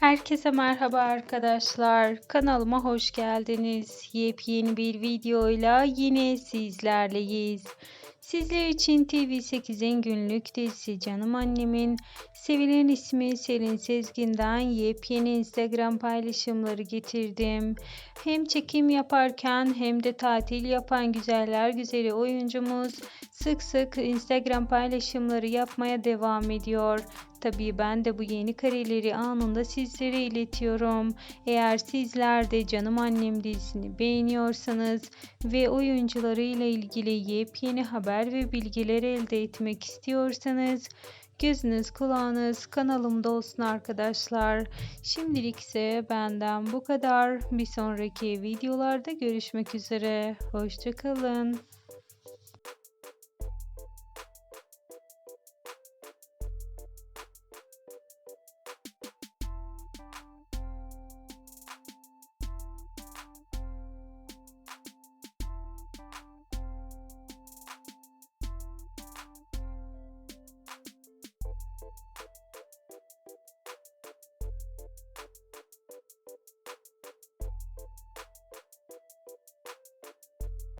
Herkese merhaba arkadaşlar. Kanalıma hoş geldiniz. Yepyeni bir videoyla yine sizlerleyiz. Sizler için TV8'in günlük dizisi Canım Annem'in sevilen ismi Selin Sezgin'den yepyeni Instagram paylaşımları getirdim. Hem çekim yaparken hem de tatil yapan güzeller güzeli oyuncumuz sık sık Instagram paylaşımları yapmaya devam ediyor. Tabii ben de bu yeni kareleri anında sizlere iletiyorum. Eğer sizler de Canım Annem dizisini beğeniyorsanız ve oyuncularıyla ilgili yepyeni haber ve bilgiler elde etmek istiyorsanız gözünüz kulağınız kanalımda olsun arkadaşlar. Şimdilik ise benden bu kadar. Bir sonraki videolarda görüşmek üzere. Hoşçakalın.